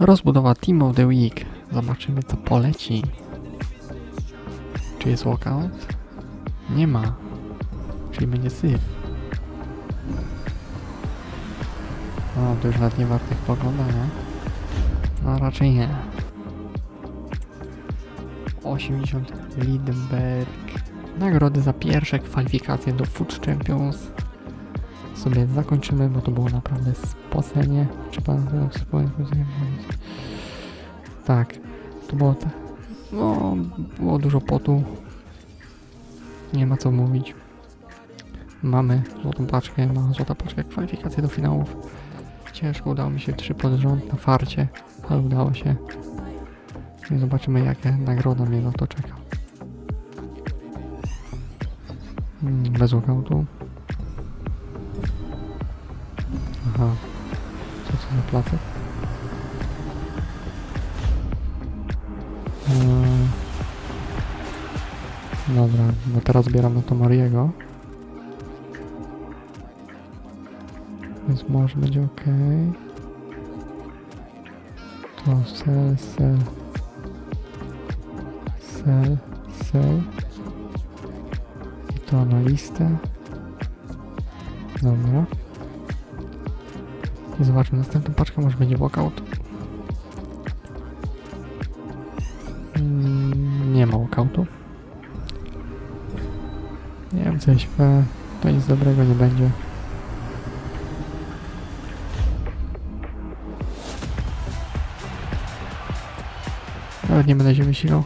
Rozbudowa Team of the Week. Zobaczymy co poleci. Czy jest walkout? Nie ma. Czyli będzie syf. O, to już nawet nie wartych poglądania. No raczej nie. 80 Lidberg. Nagrody za pierwsze kwalifikacje do Food Champions. Sobie zakończymy, bo to było naprawdę spocenie. Czy pan Tak, to było No, było dużo potu. Nie ma co mówić. Mamy złotą paczkę, ma złota paczka kwalifikacje do finałów. Ciężko udało mi się trzy pod rząd na farcie, ale udało się. I zobaczymy jaka nagroda mnie za to czeka. Mm, Bez walkoutu. Aha. Co to za placek? Eee, Dobra, no teraz zbieram na to Mariego. Więc może będzie ok. To sel, sel. Sel, sel. I to na listę. Dobra. Zobaczmy, następną paczkę może będzie walkout. Mm, nie ma walkoutu. Nie wiem co śpę, to nic dobrego nie będzie. Nawet nie będę się wysilał.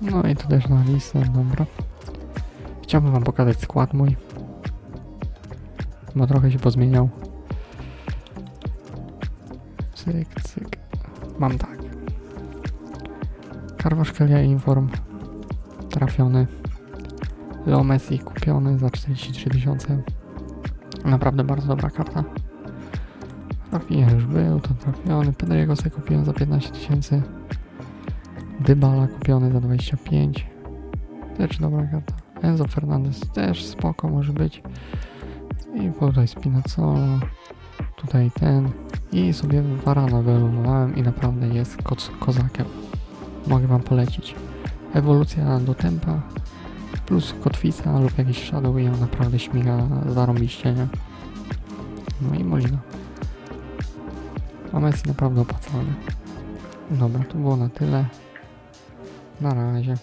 No i to też na listę, dobra. Chciałbym wam pokazać skład mój. Bo trochę się pozmieniał. Cyk, cyk. Mam tak. Karwaszkelia Inform trafiony. Leo Messi kupiony za 43 tysiące. Naprawdę bardzo dobra karta. Rafinha już był, to trafiony. Pedriego sobie kupiłem za 15 tysięcy. Dybala kupiony za 25. Też dobra karta. Enzo Fernandez też spoko może być. I tutaj Spinazzola. Tutaj ten. I sobie Varana wyelumowałem i naprawdę jest koc kozakiem. Mogę wam polecić. Ewolucja do tempa plus kotwica lub jakiś shadow i on naprawdę śmiga zarąbiście, nie? No i Molina. A Messi naprawdę opłacalny. Dobra, to było na tyle. Na razie.